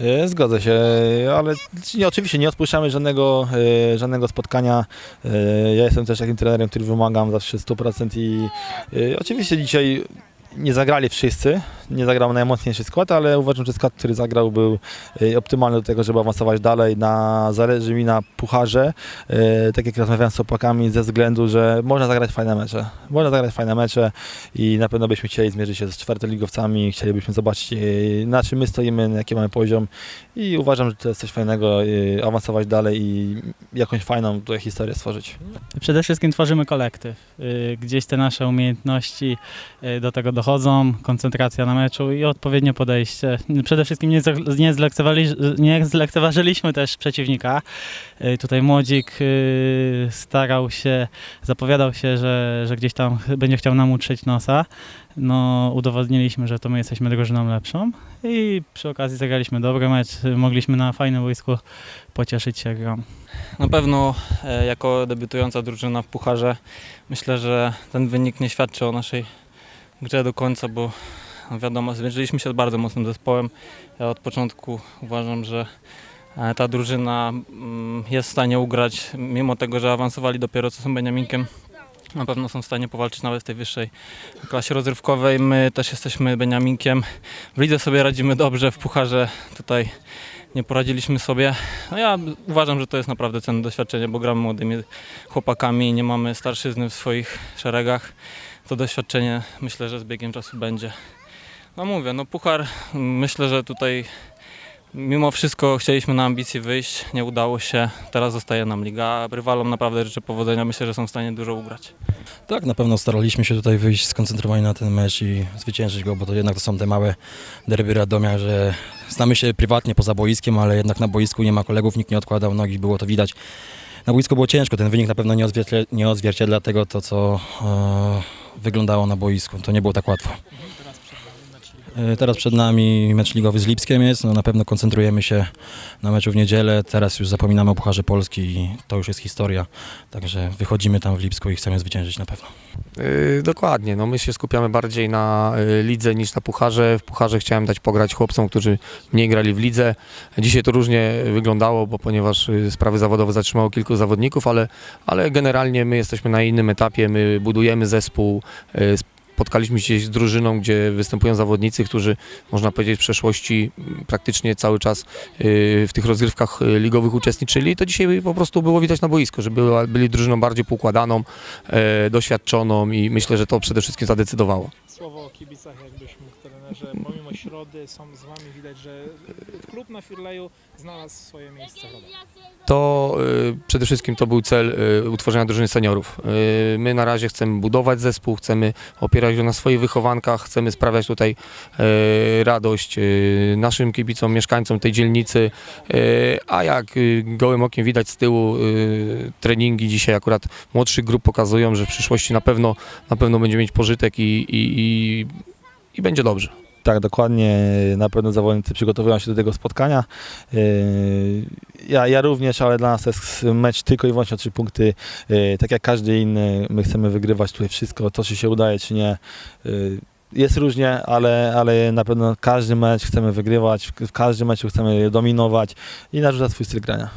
E, Zgodzę się, ale oczywiście nie odpuszczamy żadnego, e, żadnego spotkania. E, Ja jestem też takim trenerem, który wymagam zawsze 100% i oczywiście dzisiaj nie zagrali wszyscy, nie zagrał najmocniejszy skład, ale uważam, że skład, który zagrał był e, optymalny do tego, żeby awansować dalej. Na, zależy mi na pucharze, e, tak jak rozmawiałem z chłopakami, ze względu, że można zagrać fajne mecze. Można zagrać fajne mecze i na pewno byśmy chcieli zmierzyć się z czwartoligowcami, chcielibyśmy zobaczyć e, na czym my stoimy, jaki mamy poziom i uważam, że to jest coś fajnego, awansować dalej i jakąś fajną tutaj historię stworzyć. Przede wszystkim tworzymy kolektyw. Y, Gdzieś te nasze umiejętności y, do tego dochodzą, koncentracja na meczu i odpowiednie podejście. Przede wszystkim nie, nie, zlekceważyli- nie zlekceważyliśmy też przeciwnika. Y, Tutaj Młodzik y, starał się, zapowiadał się, że, że gdzieś tam będzie chciał nam utrzeć nosa. No, udowodniliśmy, że to my jesteśmy drużyną lepszą i przy okazji zagraliśmy dobry mecz. Mogliśmy na fajnym boisku pocieszyć się grą. Na pewno e, jako debiutująca drużyna w Pucharze myślę, że ten wynik nie świadczy o naszej grze do końca, bo wiadomo, zmierzyliśmy się z bardzo mocnym zespołem. Ja od początku uważam, że e, ta drużyna mm, jest w stanie ugrać, mimo tego, że awansowali dopiero co są Beniaminkiem. Na pewno są w stanie powalczyć nawet w tej wyższej klasie rozrywkowej. My też jesteśmy Beniaminkiem. W lidze sobie radzimy dobrze, w Pucharze tutaj nie poradziliśmy sobie. No ja uważam, że to jest naprawdę cenne doświadczenie, bo gramy młodymi chłopakami nie mamy starszyzny w swoich szeregach. To doświadczenie myślę, że z biegiem czasu będzie. No mówię, no puchar, myślę, że tutaj mimo wszystko chcieliśmy na ambicji wyjść, nie udało się. Teraz zostaje nam liga. Rywalom naprawdę życzę powodzenia, myślę, że są w stanie dużo ugrać. Tak, na pewno staraliśmy się tutaj wyjść skoncentrowani na ten mecz i zwyciężyć go, bo to jednak to są te małe derby Radomia, że znamy się prywatnie poza boiskiem, ale jednak na boisku nie ma kolegów, nikt nie odkładał nogi, było to widać. Na boisku było ciężko, ten wynik na pewno nie odzwierciedla, nie odzwierciedla tego, to co e, wyglądało na boisku. To nie było tak łatwo. E, Teraz przed nami mecz ligowy z Lipskiem jest, no na pewno koncentrujemy się na meczu w niedzielę, teraz już zapominamy o Pucharze Polski i to już jest historia, także wychodzimy tam w Lipsku i chcemy zwyciężyć na pewno. Yy, dokładnie, no my się skupiamy bardziej na y, lidze niż na pucharze. W pucharze chciałem dać pograć chłopcom, którzy mniej grali w lidze. Dzisiaj to różnie wyglądało, bo ponieważ sprawy zawodowe zatrzymało kilku zawodników, ale, ale generalnie my jesteśmy na innym etapie, my budujemy zespół. y, Spotkaliśmy się z drużyną, gdzie występują zawodnicy, którzy można powiedzieć w przeszłości praktycznie cały czas y, w tych rozgrywkach y, ligowych uczestniczyli. I to dzisiaj po prostu było widać na boisku, że byli drużyną bardziej poukładaną, e, doświadczoną i myślę, że to przede wszystkim zadecydowało. Słowo o kibicach, jakbyś mógł, trenerze. Pomimo środy są z wami, widać, że klub na Firleju znalazł swoje miejsce. To y, przede wszystkim to był cel y, utworzenia drużyny seniorów. Y, my na razie chcemy budować zespół, chcemy opierać się na swoich wychowankach, chcemy sprawiać tutaj y, radość y, naszym kibicom, mieszkańcom tej dzielnicy, y, a jak y, gołym okiem widać z tyłu y, treningi dzisiaj akurat młodszych grup pokazują, że w przyszłości na pewno, na pewno będzie mieć pożytek i, i, i, i będzie dobrze. Tak, dokładnie. Na pewno zawodnicy przygotowują się do tego spotkania. Yy, Ja, ja również, ale dla nas to jest mecz tylko i wyłącznie o trzy punkty. Yy, Tak jak każdy inny, my chcemy wygrywać tutaj wszystko, to czy się udaje, czy nie. Yy, Jest różnie, ale, ale na pewno każdy mecz chcemy wygrywać, w każdym meczu chcemy dominować i narzucać swój styl grania.